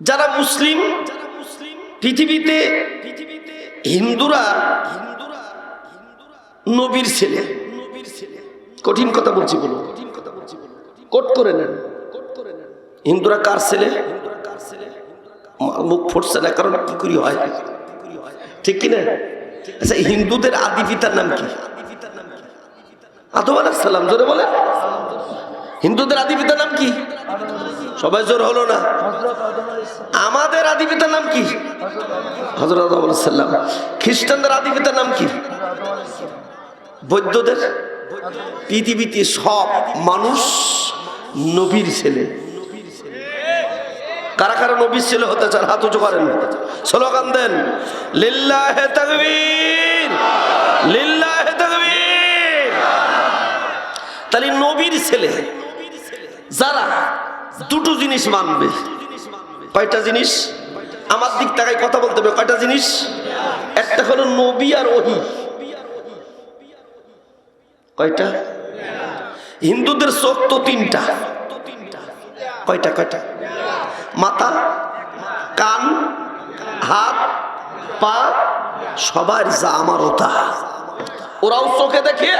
যারা মুসলিম, পৃথিবীতে হিন্দুরা হিন্দুরা নবীর ছেলে। নবীর ছেলে কঠিন কথা বলছি বলো কোট করে নেন। করে নেন হিন্দুরা কার ছেলে? মুখ ফুটছে না, কারণ কি করি হয়? ঠিক কিনা আচ্ছা হিন্দুদের আদি পিতার নাম কি? আদম আলাইসাল্লাম জোরে বলে হিন্দুদের আদি পিতার নাম কি? সবাই জোর হলো না। আমাদের আদি পিতার নাম কি? হজরত খ্রিস্টানদের আদি পিতার নাম কি? বৌদ্ধদের পৃথিবীতে সব মানুষ নবীর ছেলে। কারা কারা নবীর ছেলে হতে চান? হাত উঁচু করেন। স্লোগান দেন তাহলে নবীর ছেলে যারা দুটো জিনিস মানবে। কয়টা জিনিস? আমার দিক তাকাই কথা বলতে হবে। কয়টা জিনিস? একটা হলো নবী আর ওহি। কয়টা? হিন্দুদের চোখ তো তিনটা। কয়টা কয়টা? মাথা, কান, হাত, পা, সবার যা আমার ওটা ওরাও চোখে দেখে,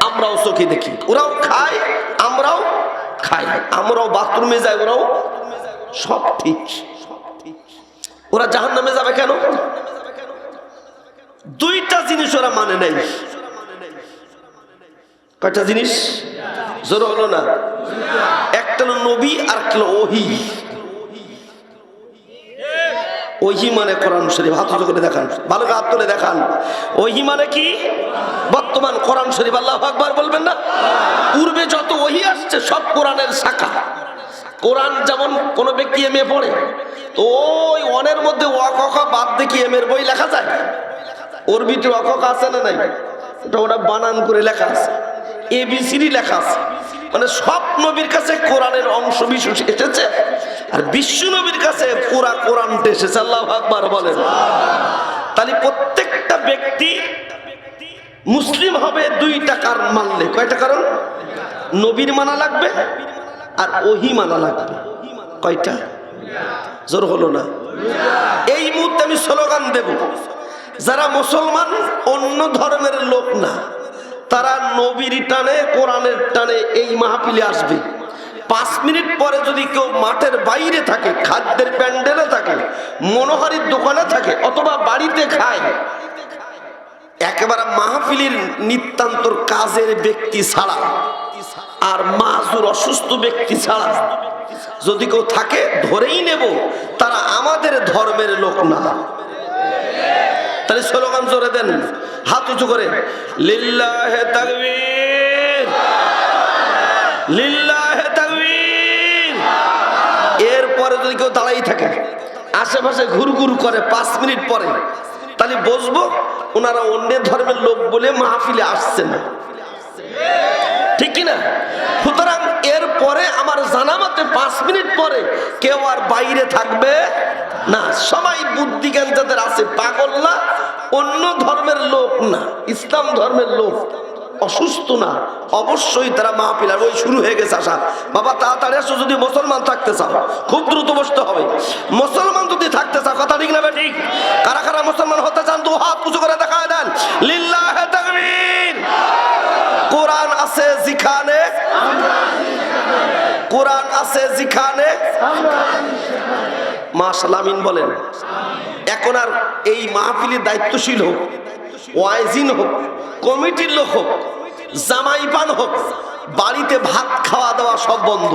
আমরাও চোখে দেখি। ওরাও খায়, আমরাও খাই আমরাও বাথরুমে যাই, ওরাও সব ঠিক। ওরা জাহান নামে যাবে কেন? দুইটা জিনিস ওরা মানে নাই। কয়টা জিনিস? জোর হলো না। একটা নবী আর একটা ওহি। ওহি মানে কোরআন শরীফ, হাত করে দেখান ভালো হাত তুলে দেখান। ওহি মানে কি? বর্তমান কোরআন শরীফ, আল্লাহ আকবার বলবেন না? পূর্বে যত ওহি আসছে, সব কোরআনের শাখা। কোরআন যেমন কোন ব্যক্তি এম এ পড়ে, তো ওই অনের মধ্যে বাদ দেখি এম এর বই লেখা যায়? ওর ভিতরে অকক আছে না নাই? ওটা ওটা বানান করে লেখা আছে। এ বি এবিসিডি লেখা আছে। মানে সব নবীর কাছে কোরআনের অংশ বিশেষ এসেছে, আর বিশ্ব নবীর কাছে পুরা কোরআনটা এসেছে, আল্লাহ আকবার বলেন। তাহলে প্রত্যেকটা ব্যক্তি মুসলিম হবে দুইটা কারণ মানলে? কয়টা কারণ? নবীর মানা লাগবে আর ওহি মানা লাগবে। কয়টা? জোর হলো না। এই মুহূর্তে আমি স্লোগান দেব, যারা মুসলমান অন্য ধর্মের লোক না তারা নবীর টানে, কোরআনের টানে এই মাহফিলে আসবে। পাঁচ মিনিট পরে যদি কেউ মাঠের বাইরে থাকে, খাদ্যের প্যান্ডেলে থাকে, মনোহারির দোকানে থাকে, অথবা বাড়িতে খায়, একেবারে মাহফিলের নিতান্তর কাজের ব্যক্তি ছাড়া, আর মাহুর অসুস্থ ব্যক্তি ছাড়া, যদি কেউ থাকে, ধরেই নেব, তারা আমাদের ধর্মের লোক না। তাহলে স্লোগান জোরে দেন। হাত উঁচু করে। এরপরে যদি কেউ দাঁড়াই থাকে, আশেপাশে ঘুরঘুর করে পাঁচ মিনিট পরে, তাহলে বসবো, ওনারা অন্য ধর্মের লোক বলে মাহফিলে আসছে না ঠিক কিনা? সুতরাং এরপরে আমার জানা মতে পাঁচ মিনিট পরে কেউ আর বাইরে থাকবে না, সবাই বুদ্ধিজ্ঞান যাদের আছে পাগল না, অন্য ধর্মের লোক না, ইসলাম ধর্মের লোক, অসুস্থ না, অবশ্যই তারা মাহফিল, আর ওই শুরু হয়ে গেছে আসা বাবা, তাড়াতাড়ি আসো, যদি মুসলমান থাকতে চাও, খুব দ্রুত বসতে হবে। মুসলমান যদি থাকতে চাও, কথা ঠিক না ঠিক? কারা কারা মুসলমান হতে চান দু হাত পুজো করে দেখা দেন। কোরআন আছে যেখানে কোরআন আছে যেখানে মা সালামিন বলেন, এখন আর এই মাহফিলের দায়িত্বশীল হোক, ওয়াইজিন হোক, কমিটির লোক হোক জামাইপান হোক, বাড়িতে ভাত খাওয়া দাওয়া সব বন্ধ।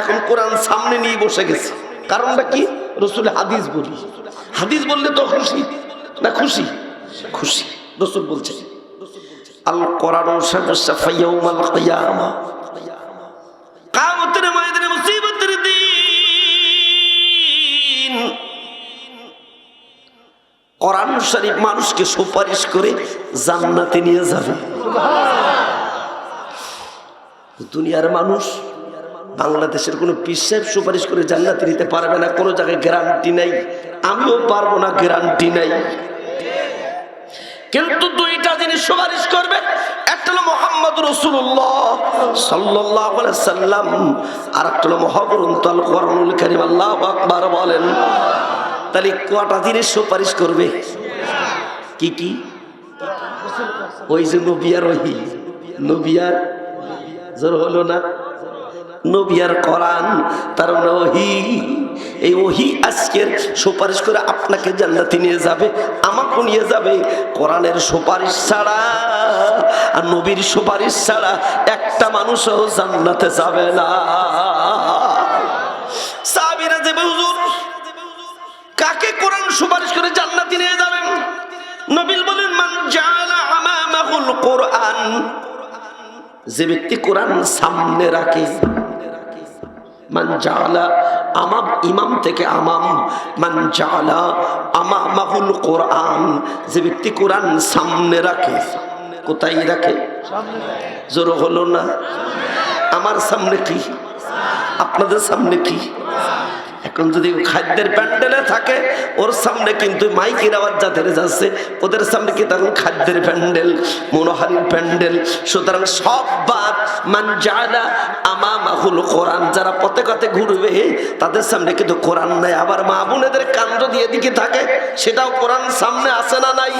এখন কোরআন সামনে নিয়ে বসে গেছে। কারণটা কি? রসুল হাদিস বলি। হাদিস বললে তো খুশি, না খুশি? খুশি, রসুল বলছে। আল কোরআন কামতের ময়দানে কোরআন শরীফ মানুষকে সুপারিশ করে জান্নাতে নিয়ে যাবে। দুনিয়ার মানুষ বাংলাদেশের কোনো পিসাব সুপারিশ করে জান্নাতে নিতে পারবে না, কোনো জায়গায় গ্যারান্টি নাই। আমিও পারব না গ্যারান্টি নাই। কিন্তু দুইটা জিনিস সুপারিশ করবে, একটা হলো মোহাম্মদ রসুল্লাহ সাল্লাহ সাল্লাম, আর একটা হলো মহাগ্রন্থ আল কোরআনুল কারিম, আল্লাহ আকবার বলেন। তাহলে কটা দিনের সুপারিশ করবে? কি কি? ওই যে নবিয়ার ওহি নবিয়ার জোর হলো না? নবিয়ার কোরআন, তার মানে ওহি। এই ওহি আজকের সুপারিশ করে আপনাকে জান্নাতে নিয়ে যাবে আমাকে নিয়ে যাবে। কোরআনের সুপারিশ ছাড়া আর নবীর সুপারিশ ছাড়া একটা মানুষও জান্নাতে যাবে না। সাবিরা দেবে হুজুর কাকে কোরআন সুপারিশ করে জান্নাতে নিয়ে যাবেন? নবীল বলেন, মান জাআলা আমামাহুল কোরআন। যে ব্যক্তি কোরআন সামনে রাখে, মান আমাম, ইমাম থেকে আমাম। মান আমামাহুল কোরআন। যে সামনে কোথায় রাখে? হলো না? আমার সামনে কি? আপনাদের সামনে কি? এখন যদি খাদ্যের প্যান্ডেলে থাকে, ওর সামনে কিন্তু মাইকের আওয়াজ যাদের যাচ্ছে, ওদের সামনে কি তখন খাদ্যের প্যান্ডেল, মনোহারির প্যান্ডেল? সুতরাং সব বাদ, মান জানা আমা মাহুল কোরআন, যারা পথে পথে ঘুরবে, তাদের সামনে কিন্তু কোরআন নাই। আবার মা বোনেদের কান যদি এদিকে থাকে, সেটাও কোরআন সামনে আসে না নাই?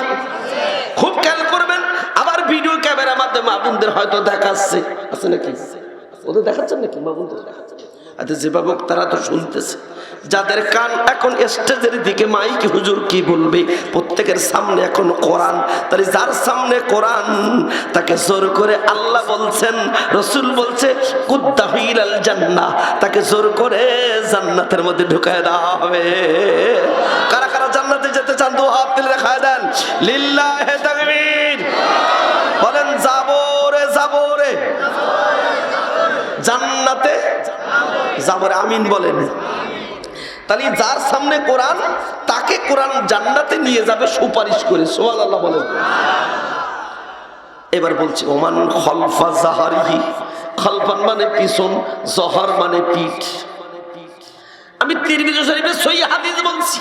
খুব খেয়াল করবেন, আবার ভিডিও ক্যামেরার মাধ্যমে মা বোনদের হয়তো দেখাচ্ছে। আছে নাকি? ওদের দেখাচ্ছেন নাকি? মা বোনদের দেখাচ্ছেন। আচ্ছা যেভাবে তারা তো শুনতেছে। যাদের কান এখন স্টেজের দিকে, মাইক, হুজুর কি বলবে? প্রত্যেকের সামনে এখন কোরআন। তাহলে যার সামনে কোরআন, তাকে জোর করে আল্লাহ বলছেন, রসুল বলছে কুদ্দাহিলাল জান্না তাকে জোর করে জান্নাতের মধ্যে ঢুকায় দেওয়া হবে। কারা কারা জান্নাতে যেতে চান দু হাত তুলে দেখায় দেন। লিল্লাহে যাবরে আমিন বলেন। তাহলে যার সামনে কোরআন, তাকে কোরআন জান্নাতে নিয়ে যাবে সুপারিশ করে সোহান আল্লাহ বলেন। এবার বলছি, ওমান খলফা জাহারিহি, খলফান মানে পিছন, জহর মানে পিঠ। আমি তিরমিজি শরীফের সই হাদিস বলছি,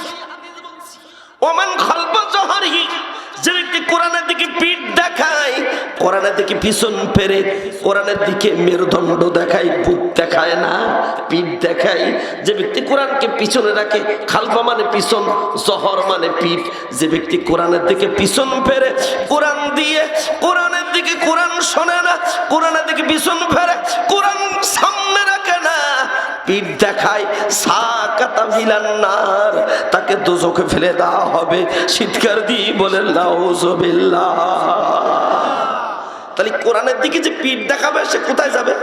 ওমান খলফা জাহারিহি যে ব্যক্তি কোরআনের দিকে পিঠ দেখায়, কোরআনের দিকে পিছন ফেরে, কোরআনের দিকে মেরুদণ্ড দেখায়, বুক দেখায় না, পিঠ দেখায়। যে ব্যক্তি কোরআনকে পিছনে রাখে, খালফা মানে পিছন, জহর মানে পিঠ। যে ব্যক্তি কোরআনের দিকে পিছন ফেরে, কোরআন দিয়ে, কোরআনের দিকে কোরআন শোনে না, কোরআনের দিকে পিছন ফেরে, কোরআন সামনে রাখে না, পিঠ দেখায় সাকাতা ভিলান্নার তাকে দুজকে ফেলে দেওয়া হবে। শীতকার দিয়ে বলেন তাহলে কোরআনের দিকে যে পিঠ দেখাবে, সে কোথায় যাবে?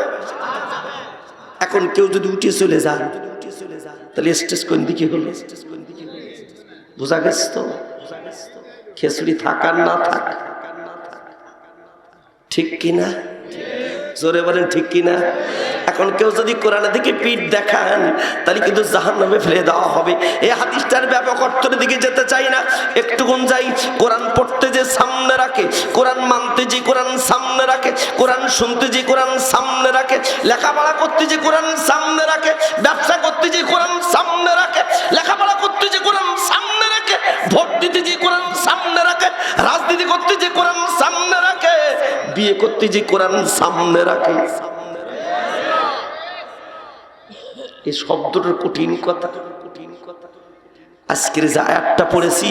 এখন কেউ যদি উঠে চলে যায়, তাহলে স্টেজ কোন দিকে হলো? বোঝা গেছে তো? খেসুড়ি থাকার না থাক। ঠিক কিনা? জোরে বলেন, ঠিক কিনা? এখন কেউ যদি কোরআনের দিকে পিঠ দেখান, তাহলে কিন্তু জাহান নামে ফেলে দেওয়া হবে। এই হাদিসটার ব্যাপক অর্থের দিকে যেতে চাই না। একটুকুন যাই, কোরআন পড়তে যে সামনে রাখে, কোরআন মানতে যে কোরআন সামনে রাখে, কোরআন শুনতে যে কোরআন সামনে রাখে, লেখাপড়া করতে যে কোরআন সামনে রাখে, ব্যবসা করতে যে কোরআন সামনে রাখে, লেখাপড়া করতে যে কোরআন সামনে রাখে, ভোট দিতে যে কোরআন সামনে রাখে, রাজনীতি করতে যে কোরআন সামনে রাখে, বিয়ে করতে যে কোরআন সামনে রাখে। এই শব্দটার কঠিন কথা। আজকের যে আয়াতটা পড়েছি,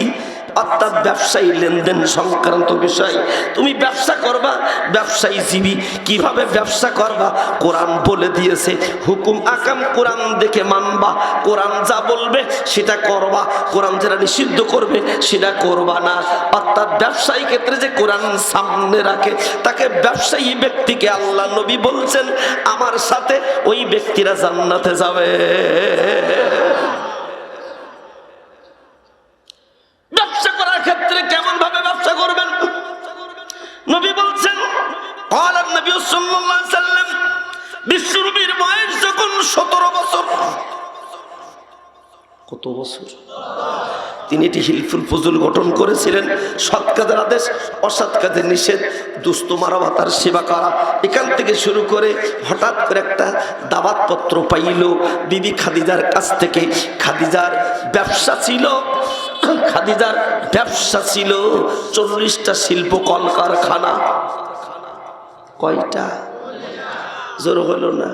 অর্থাৎ ব্যবসায়ী লেনদেন সংক্রান্ত বিষয়। তুমি ব্যবসা করবা, ব্যবসায়ী জীবী, কীভাবে ব্যবসা করবা? কোরআন বলে দিয়েছে, হুকুম আকাম কোরআন দেখে মানবা। কোরআন যা বলবে সেটা করবা। কোরআন যেটা নিষিদ্ধ করবে সেটা করবা না। অর্থাৎ ব্যবসায়ী ক্ষেত্রে যে কোরআন সামনে রাখে, তাকে ব্যবসায়ী ব্যক্তিকে আল্লাহ নবী বলছেন, আমার সাথে ওই ব্যক্তিরা জান্নাতে যাবে। কত বছর? তিনি এটি হিলফুল ফজুল গঠন করেছিলেন। সৎ কাজের আদেশ, অসৎ কাজের নিষেধ, দুস্থ মানবতার সেবা করা। এখান থেকে শুরু করে হঠাৎ করে একটা দাবাতপত্র পাইল। বিবি খাদিজার কাছ থেকে খাদিজার ব্যবসা ছিল। খাদিজার ব্যবসা ছিল চল্লিশটা শিল্প কলকারখানা। কয়টা? জোর হলো না?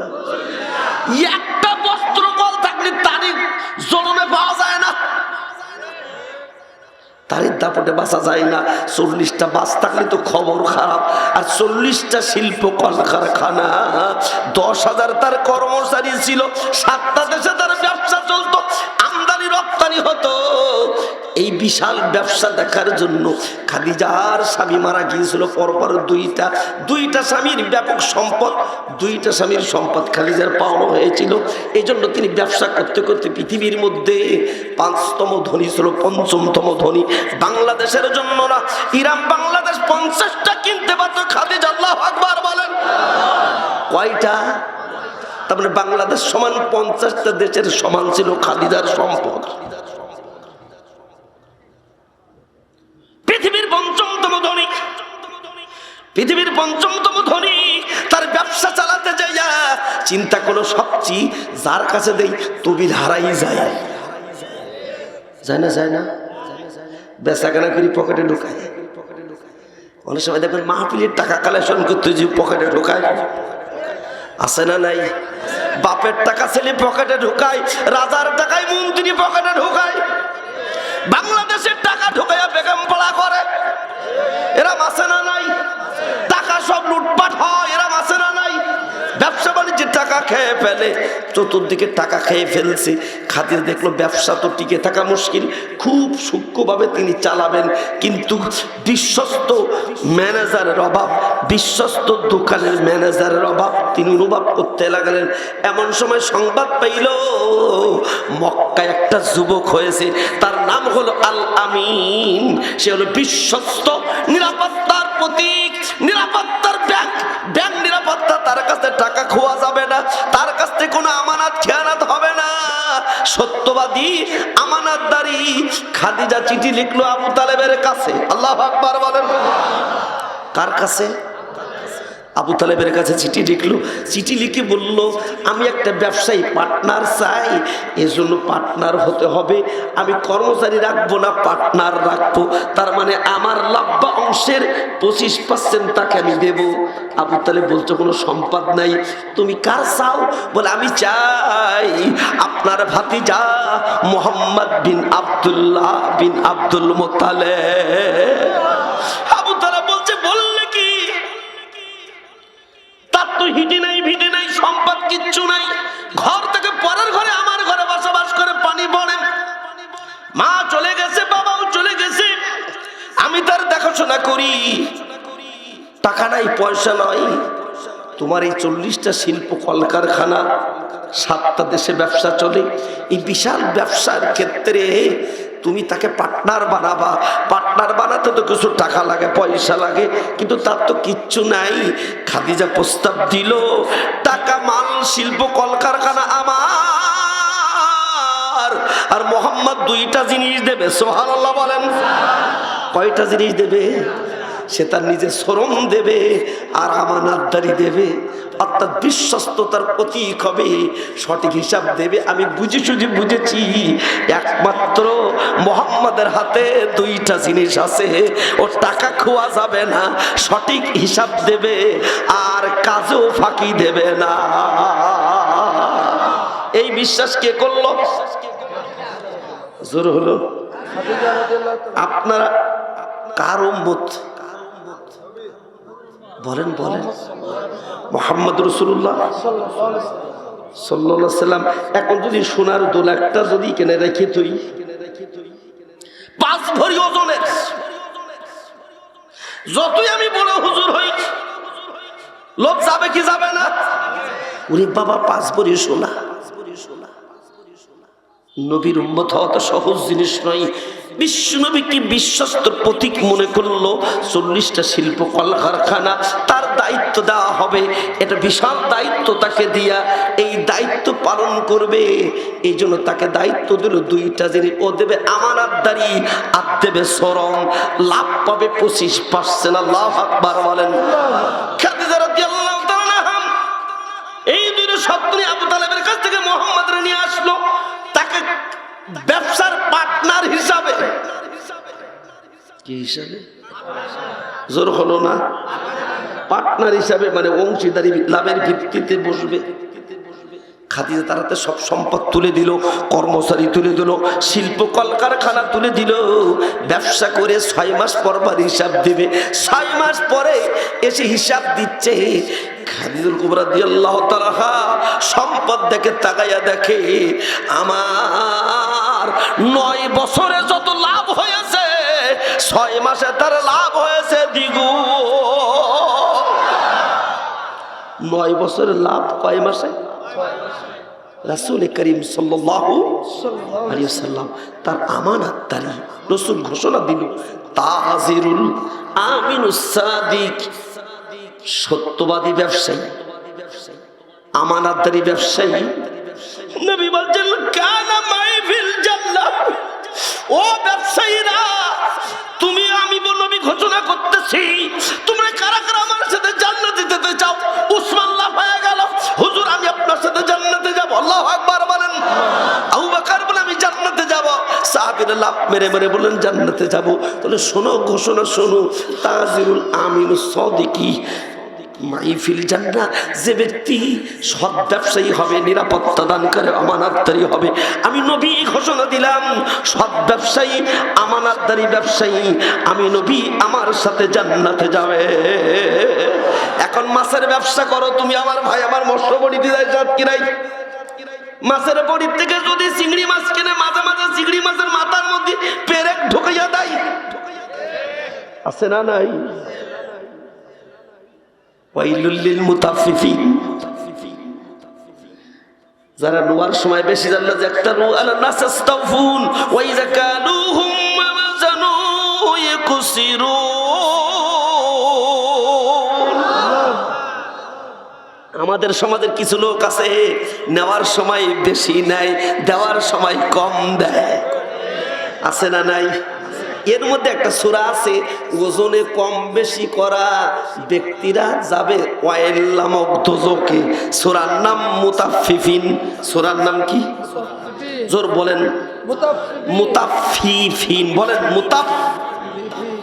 তারিখ দাপটে বাঁচা যায় না। চল্লিশটা বাস থাকলে তো খবর খারাপ। আর চল্লিশটা শিল্প কলকারখানা, দশ হাজার তার কর্মচারী ছিল, সাতটা দেশে তার ব্যবসা চলতো, আমদানি রপ্তানি হতো। এই বিশাল ব্যবসা দেখার জন্য খাদিজার স্বামী মারা গিয়েছিল, পরপর দুইটা দুইটা স্বামীর ব্যাপক সম্পদ, দুইটা স্বামীর সম্পদ খালিজার পাওয়ানো হয়েছিল। এই জন্য তিনি ব্যবসা করতে করতে পৃথিবীর মধ্যে পাঁচতম ধনী ছিল, পঞ্চমতম ধনী। বাংলাদেশের জন্য না, ইরান, বাংলাদেশ পঞ্চাশটা কিনতে পারত খাদিজা, আল্লাহ আকবার বলেন। কয়টা? তার মানে বাংলাদেশ সমান পঞ্চাশটা দেশের সমান ছিল খাদিজার সম্পদ। চিন্তা করো সবচেয়ে যার কাছে দেই তবিল হারাই যায়। যায় না যায় না? বেচা কেনা করি পকেটে ঢুকায়। অনেক সময় দেখবেন মাহফিলের টাকা কালেকশন করতে যে পকেটে ঢুকায়। আছে না নাই? বাপের টাকা ছেলে পকেটে ঢুকায়, রাজার টাকায় মন্ত্রী পকেটে ঢুকায়। বাংলাদেশের টাকা ঢুকাইয়া বেগম পড়া করে। এরা মাসে না নাই? টাকা সব লুটপাট হয় এরা মাসে না নাই ব্যবসা বাণিজ্যের টাকা খেয়ে ফেলে। চতুর্দিকে টাকা খেয়ে ফেলছে। খাতির দেখল ব্যবসা তো টিকে থাকা মুশকিল। খুব সূক্ষ্মভাবে তিনি চালাবেন। কিন্তু বিশ্বস্ত ম্যানেজারের অভাব, বিশ্বস্ত দোকানের ম্যানেজারের অভাব তিনি অনুভব করতে লাগলেন। এমন সময় সংবাদ পাইল মক্কা একটা যুবক হয়েছে। তার নাম হলো আল আমিন। সে হলো বিশ্বস্ত নিরাপত্তার প্রতীক নিরাপত্তার ব্যাংক ব্যাংক নিরাপত্তা, তার কাছে টাকা খোয়া যাবে না, তার কাছ থেকে কোনো আমানত, খেয়ানাত হবে না। সত্যবাদী, আমানতদারি। খাদিজা চিঠি লিখলো আবু তালেবের কাছে। আল্লাহ আকবার বলেন। কার কাছে? আবু তালেবের কাছে চিঠি লিখলো। চিঠি লিখে বলল, আমি একটা ব্যবসায়ী, পার্টনার চাই। এজন্য পার্টনার হতে হবে। আমি কর্মচারী রাখব না, পার্টনার রাখব। তার মানে আমার লাভ্বা অংশের পঁচিশ পার্সেন্ট তাকে আমি দেব। আবু তালেব বলছো, কোনো সম্পদ নাই। তুমি কার চাও? বলে, আমি চাই আপনার ভাতি যা মোহাম্মদ বিন আবদুল্লাহ বিন আব্দুল মোতালে তো হিটি নাই, ভিটি নাই, সম্পদ কিচ্ছু নাই। ঘর থেকে পরের ঘরে, আমার ঘরে বসবাস করে পানি পড়ে মা চলে গেছে, বাবাও চলে গেছে। আমি তার দেখাশোনা করি। টাকা নাই, পয়সা নাই। তোমার এই চল্লিশটা শিল্প কলকারখানা, সাতটা দেশে ব্যবসা চলে। এই বিশাল ব্যবসার ক্ষেত্রে তুমি তাকে পার্টনার বানাবা। পার্টনার বানাতে তো কিছু টাকা লাগে, পয়সা লাগে, কিন্তু তার তো কিচ্ছু নাই। খাদিজা প্রস্তাব দিল, টাকা, মাল, শিল্প, কলকারখানা আমার। আর মোহাম্মদ দুইটা জিনিস দেবে সোহান বলেন। কয়টা জিনিস দেবে? সে তার নিজে শ্রম দেবে আর আমানাতদারি দেবে। অর্থাৎ বিশ্বস্ততার প্রতীক হবে, সঠিক হিসাব দেবে। আমি বুঝে সুঝে বুঝেছি, একমাত্র মোহাম্মদের হাতে দুইটা জিনিস আছে। ও টাকা খোয়া যাবে না, সঠিক হিসাব দেবে, আর কাজেও ফাঁকি দেবে না। এই বিশ্বাস কে করল? জোর হলো। আপনারা কার উম্মত বলেন বলেন। মোহাম্মদ রসুল্লাহ সাল্লাহ সাল্লাম, এখন যদি সোনার দোল একটা যদি কেনে রেখে তুই, পাঁচ ভরি ওজনের, যতই আমি বড় হুজুর হই লোক যাবে কি যাবে না? ওরে বাবা পাঁচ ভরি সোনা। নবীর উম্মত হওয়া তো সহজ জিনিস নয়। বিশ্ব নবীকে বিশ্বস্ত প্রতীক মনে করল, চল্লিশটা শিল্প কলকারখানা, তার দায়িত্ব দেওয়া হবে। এটা বিশাল দায়িত্ব তাকে দিয়া, এই দায়িত্ব পালন করবে। এই জন্য তাকে দায়িত্ব দিল দুইটা জিনিস। ও দেবে আমানাতদারি, আর দেবে সরম লাভ পাবে পঁচিশ পার্সেন্ট আল্লাহ আকবার বলেন। এই দুটো নিয়ে আবু তালেবের কাছ থেকে মোহাম্মদ নিয়ে আসলো। ব্যবসার পার্টনার হিসাবে। কি হিসাবে? জোর হলো না? পার্টনার হিসাবে মানে অংশীদারি লাভের ভিত্তিতে বসবে। খাদিজা তারাতে সব সম্পদ তুলে দিল কর্মচারী তুলে দিল শিল্প কলকারখানা তুলে দিল। ব্যবসা করে ছয় মাস পর পর হিসাব দেবে। ছয় মাস পরে এসে হিসাব দিচ্ছে। খাদিজুল কুবরা দিয়ে আল্লাহ সম্পদ দেখে তাকাইয়া দেখে আমার নয় বছরে যত লাভ হয়েছে, ছয় মাসে তার লাভ হয়েছে দ্বিগু নয় বছরের লাভ কয় মাসে? রাসুল করিম সাল্লাম তার আমানাতদারি রসুল ঘোষণা দিল, তাজিরুল আমিনুস সাদিক। সত্যবাদী ব্যবসায়ী, আমানাতদারি ব্যবসায়ী নবী বলছেন, কানা মাইফিল জান্নাহ ও ব্যবসায়ীরা, তুমি আমি নবী ঘোষণা করতেছি। তোমরা কারা কারা আমার সাথে জান্নাতে যেতে চাও? উসমান হয়ে গেল। হুজুর, আমি আপনার সাথে জান্নাতে যাব। আল্লাহ আকবার বলেন। আবু বকর বলে আমি জান্নাতে যাব। সাহাবীরা লাভ মেরে মেরে বলেন জান্নাতে যাব। তাহলে শোনো, ঘোষণা শোনো। তাজিরুল আমিনুস সাদিকি মাইফিল জান্না যে ব্যক্তি সৎ ব্যবসায়ী হবে, নিরাপত্তা দান করে, আমানাতদারি হবে। আমি নবী ঘোষণা দিলাম, সৎ ব্যবসায়ী, আমানাতদারি ব্যবসায়ী, আমি নবী আমার সাথে জান্নাতে যাবে। এখন মাছের ব্যবসা করো, তুমি আমার ভাই, আমার মৎস্য বড়ি দিয়ে যাত কিনাই মাছের বড়ির থেকে যদি চিংড়ি মাছ কিনে, মাঝে মাঝে চিংড়ি মাছের মাথার মধ্যে পেরেক ঢুকাইয়া দেয়। আছে না নাই? যারা রুয়ার সময় বেশি জানলা যে একটা আমাদের সমাজের কিছু লোক আছে, নেওয়ার সময় বেশি নেয় দেওয়ার সময় কম দেয়। আছে না নাই? এর মধ্যে একটা সুরা আছে, ওজনে কম বেশি করা ব্যক্তিরা যাবে সুরার নাম মুতাফিফিন সুরার নাম কি? জোর বলেন। মুতাফিফিন বলেন, মুতাফ,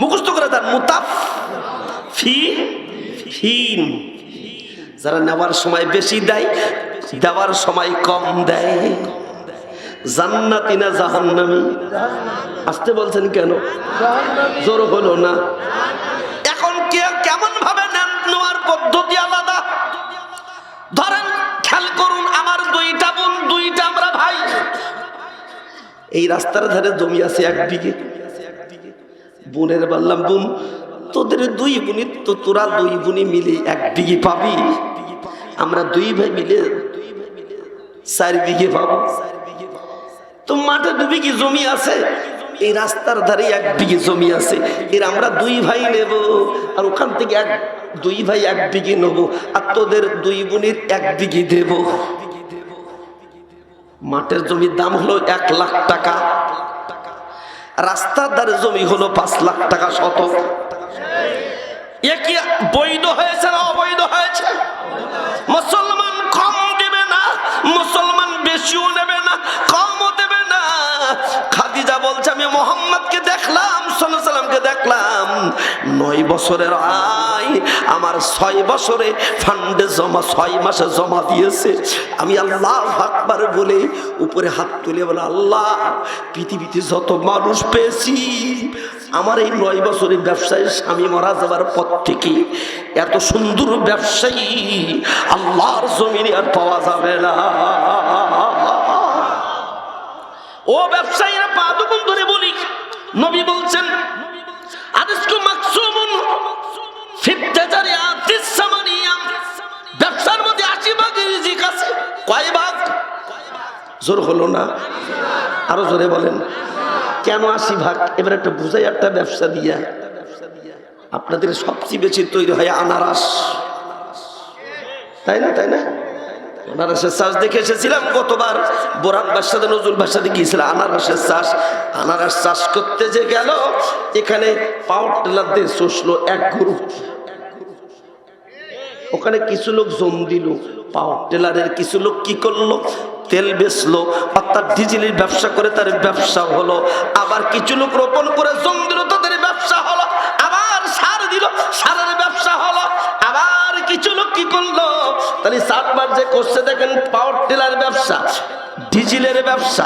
মুখস্থ করে দেন মুতাফ ফি ফিন যারা নেওয়ার সময় বেশি দেয়, দেওয়ার সময় কম দেয়। জান্নাতি না জাহান্নামি। আসতে বলছেন কেন? জোর হলো না। এখন কে কেমন ভাবে নেওয়ার পদ্ধতি আলাদা? ধরেন, খেয়াল করুন, আমার দুইটা বোন, দুইটা আমরা ভাই। এই রাস্তার ধারে জমি আছে এক বিঘে। বোনের বললাম, বোন, তোদের দুই বোনই, তো তোরা দুই বোনই মিলে এক বিঘে পাবি। আমরা দুই ভাই মিলে চার বিঘে পাবো। তো মাঠে দু বিঘি জমি আছে। এই রাস্তার ধারে এক বিঘে জমি আছে। এর আমরা দুই ভাই নেব আর ওখান থেকে এক, দুই ভাই এক বিঘে নেব আর তোদের দুই বোনের এক বিঘি দেব। মাঠের জমির দাম হলো এক লাখ টাকা। রাস্তার ধারে জমি হলো পাঁচ লাখ টাকা শত এ কি বৈধ হয়েছে না অবৈধ হয়েছে? মুসলমান কম দেবে না? মুসলমান বেশিও নেবে না কমও দেবে না। খাদিজা বলছে, আমি মোহাম্মদকে দেখলাম সাল্লামকে দেখলাম। নয় বছরের আয়, আমার ছয় বছরে ফান্ডে জমা, ছয় মাসে জমা দিয়েছে। আমি আল্লাহ আকবার বলে উপরে হাত তুলে বলে, আল্লাহ, পৃথিবীতে যত মানুষ পেয়েছি, আমার এই নয় বছরের ব্যবসায় স্বামী মারা যাবার পর থেকে এত সুন্দর ব্যবসায়ী আল্লাহর জমিনে আর পাওয়া যাবে না। ও ব্যবসায়ীরা পা দুগুণ ধরে বলি, নবী বলছেন ব্যবসার মধ্যে জোর হলো না? জোরে বলেন। কেন একটা বুঝাই, একটা ব্যবসা দিয়া। আপনাদের সবচেয়ে বেশি তৈরি হয় আনারস। তাই না তাই না? চাষ দেখে এসেছিলাম বাসাতে গিয়েছিলাম আনারসের চাষ। আনারস চাষ করতে যে গেল, এখানে পাওয়ার এক গ্রুপ ওখানে কিছু লোক জম দিল, পাওয়ার টেলারের কিছু লোক কি করল? তেল বেচলো অর্থাৎ ডিজেলের ব্যবসা করে তার ব্যবসা হলো। আবার কিছু লোক রোপণ করে জম দিল, তাদের ব্যবসা হলো। আবার সার দিল, সারের ব্যবসা হলো। আবার কিছু লোক কি করল? তাহলে সাতবার যে করছে দেখেন পাওয়ার টিলার ব্যবসা, ডিজিলের ব্যবসা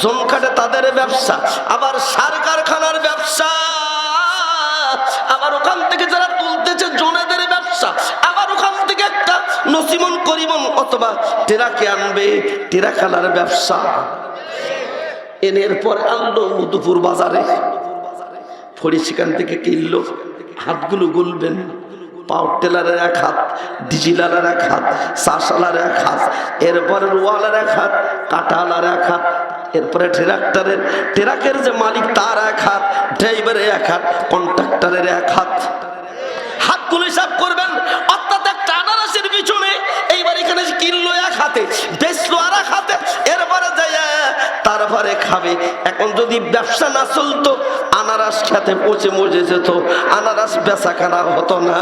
জোন কাটে তাদের ব্যবসা, আবার সার কারখানার ব্যবসা, আবার ওখান থেকে যারা ব্যবসা, আবার ওখান থেকে একটা নসিমন অথবা টেরাকে আনবে, টেরাখানার ব্যবসা। এনের পর আনলো বাজারে। ফড়ি সেখান থেকে কিনলো, হাতগুলো গুলবেন। পাওয়ার টেলারের এক হাত, ডিজিলারের এক হাত শাসালার এক হাত এরপরে রোয়ালের এক হাত কাটালার এক হাত, এরপরে ট্রাক্টরের, ট্রাকের যে মালিক তার এক হাত, ড্রাইভারের এক হাত, কন্ট্রাক্টরের এক হাত। হাতগুলো হিসাব করবেন, অর্থাৎ একটা আনারসের পিছনে, এইবার এখানে কিনলো এক হাতে, বেচলো আর এক হাতে, এরপরে যায় তারপরে খাবে। এখন যদি ব্যবসা না চলতো, আনারস খেতে পচে মজে যেত। আনারস বেচা কেনা হতো না।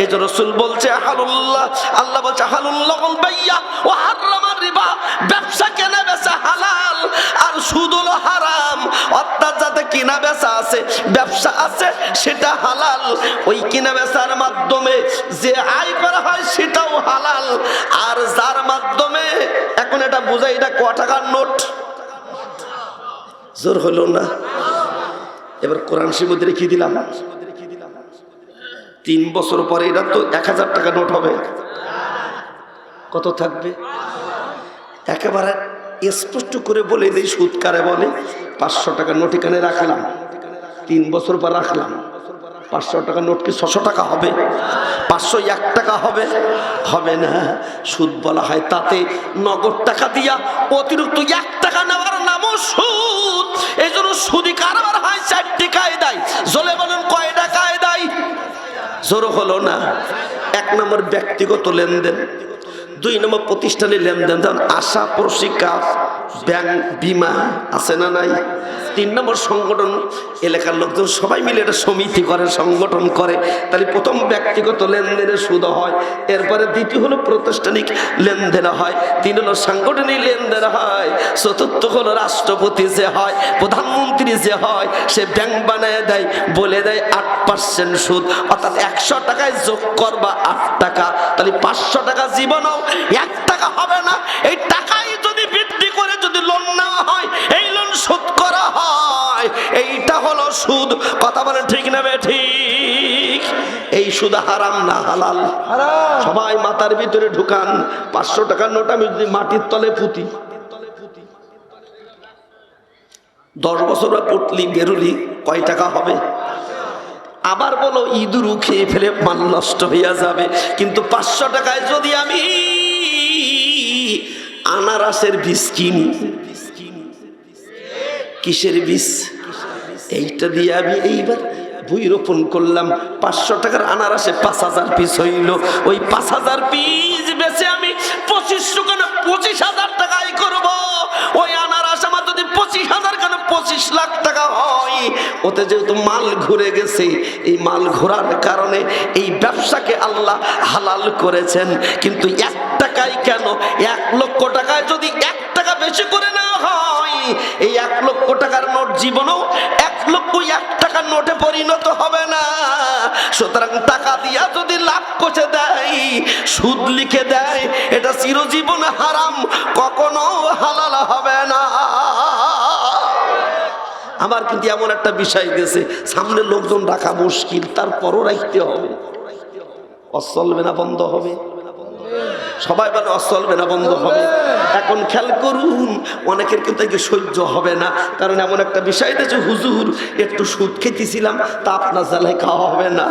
এই যে রসুল বলছে হালুল্লাহ আল্লাহ বলছে হালুল্লাহ ভাইয়া ও হারামার রিবা। ব্যবসা কেনা বেচা হালাল আর সুদ হলো হারাম। অর্থাৎ যাতে কিনা বেচা আছে, ব্যবসা আছে, সেটা হালাল। ওই কিনা বেচার মাধ্যমে যে আয় করা হয়, সেটাও হালাল। আর যার মাধ্যমে, এখন এটা বোঝাই এটা ক টাকার নোট? জোর হলো না। এবার কোরআন শিমুদ্রে কি দিলাম? তিন বছর পরে এটা তো এক হাজার টাকা নোট হবে। কত থাকবে? একেবারে স্পষ্ট করে বলে দিই সুদ কারে বলে, পাঁচশো টাকা নোট এখানে রাখলাম। তিন বছর পর রাখলাম। পাঁচশো টাকা নোট কি ছশো টাকা হবে? পাঁচশো এক টাকা হবে? হবে না। সুদ বলা হয় তাতে নগদ টাকা দিয়া অতিরিক্ত এক টাকা নেওয়ার নামও সুদ। এই জন্য সুদি কারবার হয়, চারটি কায়দায়। জলে বলেন, কয়টা কায়দায়? দেয় জোর হলো না। এক নম্বর ব্যক্তিগত লেনদেন। দুই নম্বর প্রতিষ্ঠানে লেনদেন যেমন আশা প্রশিকা ব্যাংক বিমা আছে না নাই? তিন নম্বর সংগঠন এলাকার লোকজন সবাই মিলে এটা সমিতি করে, সংগঠন করে। তাহলে প্রথম ব্যক্তিগত লেনদেনে সুদ হয়, এরপরে দ্বিতীয় হলো প্রতিষ্ঠানিক লেনদেন হয়, তিন হলো সাংগঠনিক লেনদেন হয়, চতুর্থ হলো রাষ্ট্রপতি যে হয়, প্রধানমন্ত্রী যে হয়, সে ব্যাংক বানায় দেয়, বলে দেয় আট পার্সেন্ট সুদ। অর্থাৎ একশো টাকায় যোগ করবা আট টাকা। তাহলে পাঁচশো টাকা জীবনও এক টাকা হবে না। এই টাকাই যদি বৃদ্ধি করে যদি লোন নেওয়া হয় এই লোন শোধ করা হয়। এইটা হলো সুদ। কথা বলে ঠিক নেবে ঠিক? এই সুদ হারাম না হালাল। সবাই মাথার ভিতরে ঢুকান। পাঁচশো টাকার নোট আমি যদি মাটির তলে পুঁতি। দশ বছর বা পুটলি বেরুলি কয় টাকা হবে? আবার বলো, ইঁদুরু খেয়ে ফেলে মাল নষ্ট হইয়া যাবে। কিন্তু পাঁচশো টাকায় যদি আমি আনারসের বীজ কিনি, কিসের বীজ? এইটা দিয়ে আমি এইবার ভুই রোপণ করলাম। পাঁচশো টাকার আনারসে পাঁচ হাজার পিস হইল। ওই পাঁচ হাজার পিস বেচে আমি পঁচিশশো কেন পঁচিশ হাজার টাকায় করব। ওই পঁচিশ লাখ টাকা হয়। ওতে যেহেতু মাল ঘুরে গেছে, এই মাল ঘোরার কারণে এই ব্যবসাকে আল্লাহ হালাল করেছেন। কিন্তু এক টাকায় কেন? এক লক্ষ টাকায় যদি এক টাকা বেশি করে নেওয়া হয়, এই এক লক্ষ টাকার নোট জীবনেও এক লক্ষ এক টাকার নোটে পরিণত হবে না। সুতরাং টাকা দিয়া যদি লাভ করে দেয়, সুদ লিখে দেয়, এটা চিরজীবন হারাম, কখনো হালাল হবে না। আমার কিন্তু এমন একটা বিষয় গেছে, সামনে লোকজন রাখা মুশকিল, তারপরও রাখতে হবে। অচলবে না বন্ধ হবে। সবাই বলে অচলবে না বন্ধ হবে। এখন খেয়াল করুন, অনেকের কিন্তু সহ্য হবে না। কারণ এমন একটা বিষয় দিয়েছে হুজুর, একটু সুদ খেতেছিলাম, তা আপনার জ্বালায় খাওয়া হবে না।